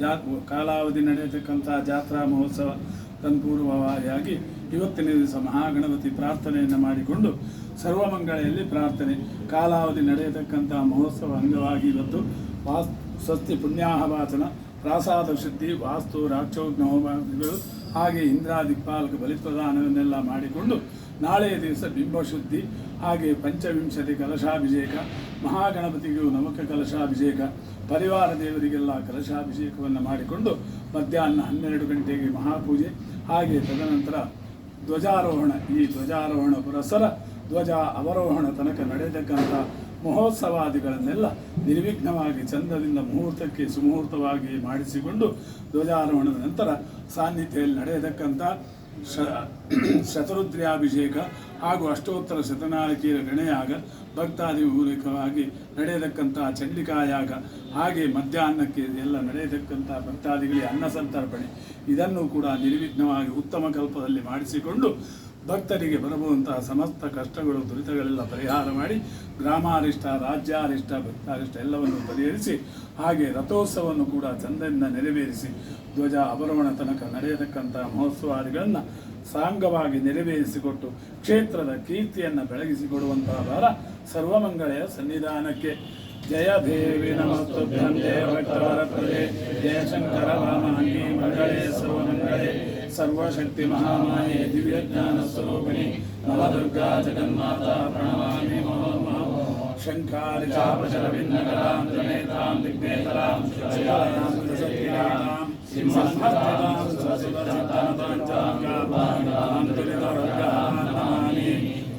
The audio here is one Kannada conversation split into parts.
ಜಾ ಕಾಲಾವಧಿ ನಡೆಯತಕ್ಕಂಥ ಜಾತ್ರಾ ಮಹೋತ್ಸವ ತನ್ಪೂರ್ವವಾಗಿ ಇವತ್ತಿನ ದಿವಸ ಮಹಾಗಣಪತಿ ಪ್ರಾರ್ಥನೆಯನ್ನು ಮಾಡಿಕೊಂಡು ಸರ್ವಮಂಗಳೆಯಲ್ಲಿ ಪ್ರಾರ್ಥನೆ, ಕಾಲಾವಧಿ ನಡೆಯತಕ್ಕಂಥ ಮಹೋತ್ಸವ ಅಂಗವಾಗಿ ಇವತ್ತು ವಾ ಸ್ವಸ್ತಿ ಪುಣ್ಯಾಹವಾಚನ ಪ್ರಾಸಾದ ಶುದ್ಧಿ ವಾಸ್ತು, ರಾಕ್ಷೋಗ್ನ ಹೋಮಗಳು ಹಾಗೆ ಇಂದ್ರಾದಿಕ್ಪಾಲಕ ಬಲಿಪ್ರದಾನವನ್ನೆಲ್ಲ ಮಾಡಿಕೊಂಡು ನಾಳೆಯ ದಿವಸ ಬಿಂಬಶುದ್ಧಿ, ಹಾಗೆ ಪಂಚವಿಂಶತಿ ಕಲಶಾಭಿಷೇಕ, ಮಹಾಗಣಪತಿಗೂ ನಮಕ ಕಲಶಾಭಿಷೇಕ, ಪರಿವಾರ ದೇವರಿಗೆಲ್ಲ ಕಲಶಾಭಿಷೇಕವನ್ನು ಮಾಡಿಕೊಂಡು ಮಧ್ಯಾಹ್ನ ಹನ್ನೆರಡು ಗಂಟೆಗೆ ಮಹಾಪೂಜೆ, ಹಾಗೆ ತದನಂತರ ಧ್ವಜಾರೋಹಣ, ಈ ಧ್ವಜಾರೋಹಣ ಪುರಸರ ಧ್ವಜ ಅವರೋಹಣ ತನಕ ನಡೆಯತಕ್ಕಂಥ ಮಹೋತ್ಸವಾದಿಗಳನ್ನೆಲ್ಲ ನಿರ್ವಿಘ್ನವಾಗಿ ಚಂದದಿಂದ ಮುಹೂರ್ತಕ್ಕೆ ಸುಮುಹೂರ್ತವಾಗಿ ಮಾಡಿಸಿಕೊಂಡು ಧ್ವಜಾರೋಹಣದ ನಂತರ ಸಾನ್ನಿಧ್ಯದಲ್ಲಿ ನಡೆಯತಕ್ಕಂಥ ಶ, ಶತರುದ್ರ್ಯಾಭಿಷೇಕ ಹಾಗೂ ಅಷ್ಟೋತ್ತರ ಶತನಾಳಿಕೆಯ ಗಣೆಯಾಗ ಭಕ್ತಾದಿ ಮೂಲಕವಾಗಿ ನಡೆಯತಕ್ಕಂಥ ಚಂಡಿಕಾಯಾಗ ಹಾಗೆ ಮಧ್ಯಾಹ್ನಕ್ಕೆ ಎಲ್ಲ ನಡೆಯತಕ್ಕಂಥ ಭಕ್ತಾದಿಗಳಿಗೆ ಅನ್ನ ಸಂತರ್ಪಣೆ. ಇದನ್ನು ಕೂಡ ನಿರ್ವಿಘ್ನವಾಗಿ ಉತ್ತಮ ಕಲ್ಪದಲ್ಲಿ ಮಾಡಿಸಿಕೊಂಡು ಭಕ್ತರಿಗೆ ಬರಬಹುದಂತಹ ಸಮಸ್ತ ಕಷ್ಟಗಳು, ದುರಿತಗಳೆಲ್ಲ ಪರಿಹಾರ ಮಾಡಿ ಗ್ರಾಮಾರಿಷ್ಟ, ರಾಜ್ಯಾರಿಷ್ಟ, ಭಕ್ತಾರಿಷ್ಟ ಎಲ್ಲವನ್ನು ಪರಿಹರಿಸಿ, ಹಾಗೆ ರಥೋತ್ಸವವನ್ನು ಕೂಡ ಚಂದದಿಂದ ನೆರವೇರಿಸಿ, ಧ್ವಜ ಅವರೋಹಣ ತನಕ ನಡೆಯತಕ್ಕಂತಹ ಮಹೋತ್ಸವಾದಿಗಳನ್ನು ಸಾಂಗವಾಗಿ ನೆರವೇರಿಸಿಕೊಟ್ಟು, ಕ್ಷೇತ್ರದ ಕೀರ್ತಿಯನ್ನು ಬೆಳಗಿಸಿಕೊಡುವಂತಹ ವಾರ ಸರ್ವಮಂಗಳೆಯ ಸನ್ನಿಧಾನಕ್ಕೆ. ಜಯ ದೇವಿ ನಮಸ್ತುಭ್ಯಂ, ಜಯ ಜಯ ಶಂಕರ ವಾಮಾಂಗಿ ಮಂಗಳೇ ಸರ್ವಮಂಗಳೇ सर्वशक्ति महामाये दिव्यज्ञानस्वरूपिणि नवदुर्गा जगन्माता प्रणमामि शङ्खारिचापचरभिन्नकलां दिग्नेतरां शिवायां सिंहस्थां नमामि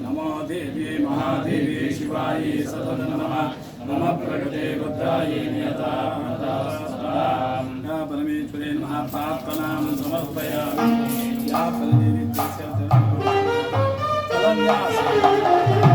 नमो देवी महादेवी शिवायै सतत नमः नमः प्रगते भद्रायै नियता पापनां समर्पयामि या फलेन तस्य धनं